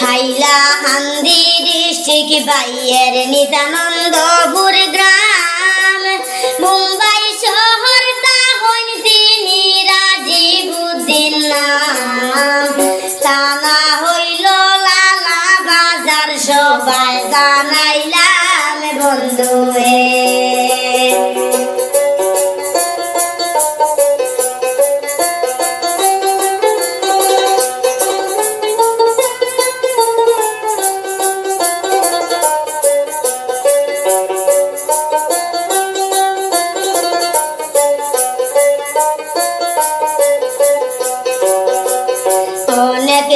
হাইলা হান্দি district বাইয়ের নিতানন্দপুর গ্রাম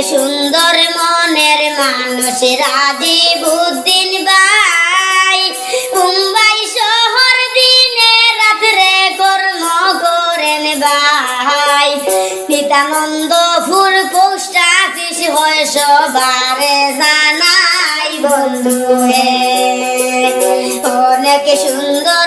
সুন্দর মনের মানুষ রাজীবুদ্দিন বাই মুম্বাই শহর দিনে রাত্রে কর্ম করেন ভাই। নিতানন্দপুর পোস্ট অফিস হয় সবারে জানাই বন্ধু হে অনেক সুন্দর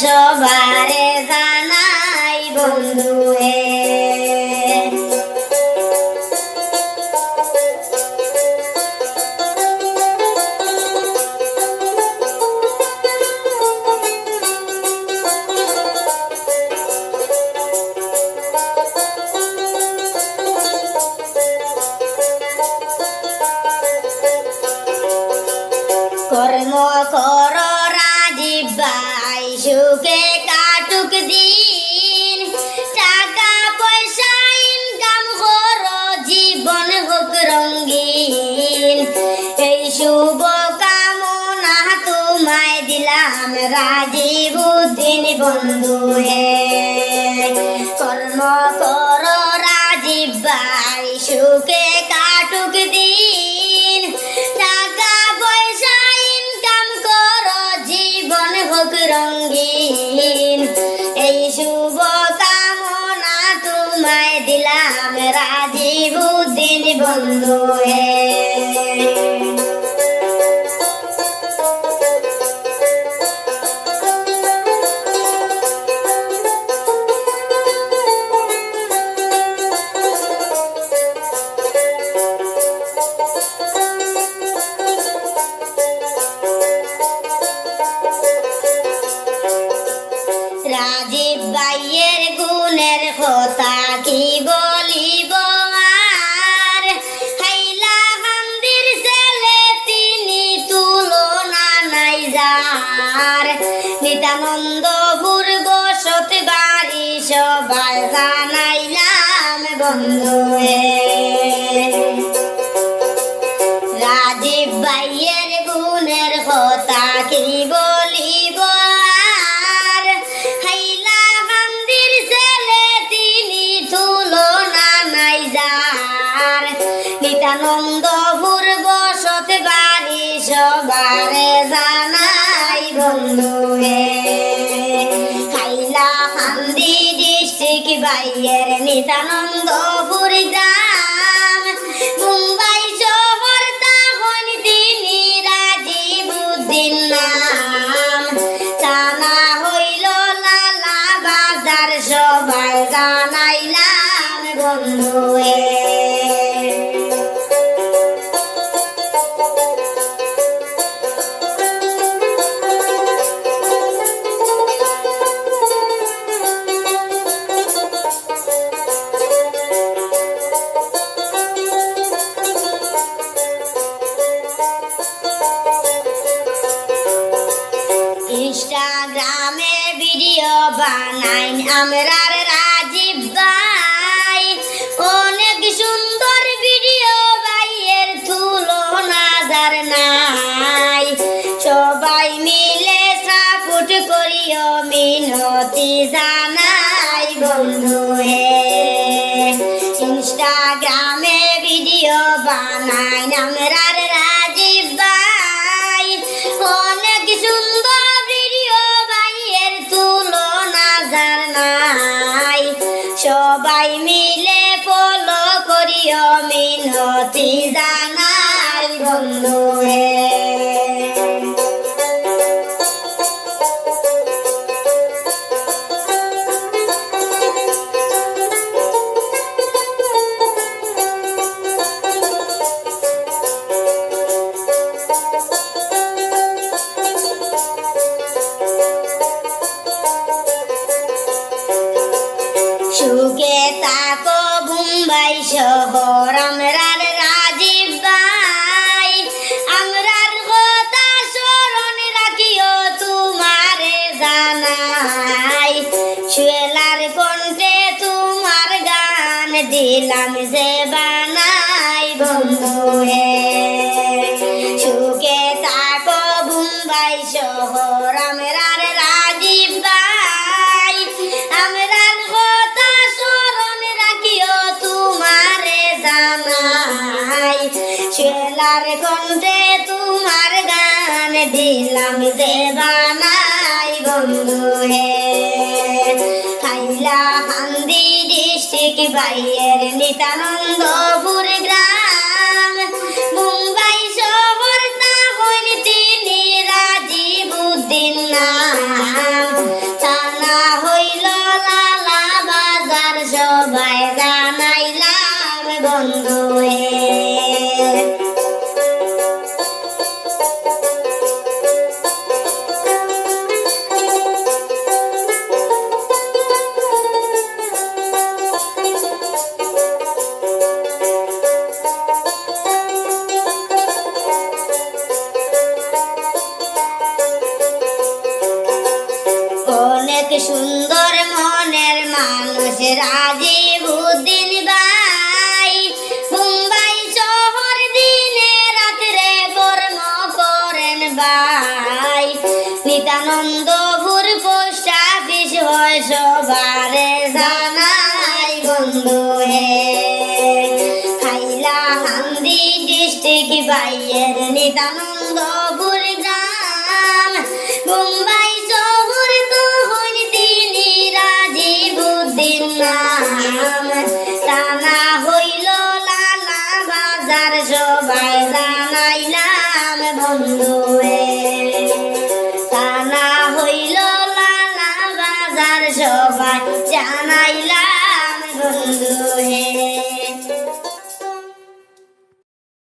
সবারে জানাই বন্ধু হে। কর্ম কর রাজীব সুখে কাটুক দিন, টাকা পয়সা ইনকাম করো, জীবন হোক রঙ্গিন এই শুভ কামনা তোমায় দিলাম, রাজীব উদ্দিন বন্ধু হে। উদ্দিন বন্ধু যার নিতানন্দপুর বসত বাড়ি সবাই জানাইলাম বন্ধু রাজীব ভাইয়ের গুণের কথা কি বলিব আর? হাইলা মন্দির ছেলে, তিনি তুলনা নাই যার। নিতানন্দপুর বসত বাড়ি সবারে জানাই নিতানন্দ নিতানন্দপুর গ্রাম মুম্বাই শহর, তখন তিনি রাজীবুদ্দিন নাম। তানা হইল লালা বাজার, সবাই জানাইলাম, বন্ধু ভিডিও বানাই আমরার রাজীব ভাই। অনেক সুন্দর ভিডিও ভাইয়ের তুলনা যার নাই। সবাই মিলে সাপোর্ট করিও, মিনতি জানাই বন্ধু হে। ইনস্টাগ্রামে ভিডিও বানাই আমরার know it. দিলাম যে বানাই বন্ধু হে। সুখে থাকো বুম্বাই শহর আমরার রাজীব ভাই। আমরার কথা স্মরণ রাখিও তোমারে জানাই। শুয়েলার কণ্ঠে তোমার গান দিলাম যে বানাই বন্ধু ডিস্ট্রিক্ট বাইয়ের নিতানন্দপুর গ্রাম সুন্দর মনের মানুষ রাজীব উদ্দিন ভাই। মুম্বাই শহর দিনে রাত্রে কর্ম করেন ভাই। নিতানন্দপুর পোস্ট অফিস হয় সবারে জানাই, বন্ধু হে। খাইলা হান্দি ডিস্ট্রিক্ট বাইয়ের নিতানন্দপুর গ্রাম মুম্বাই লালা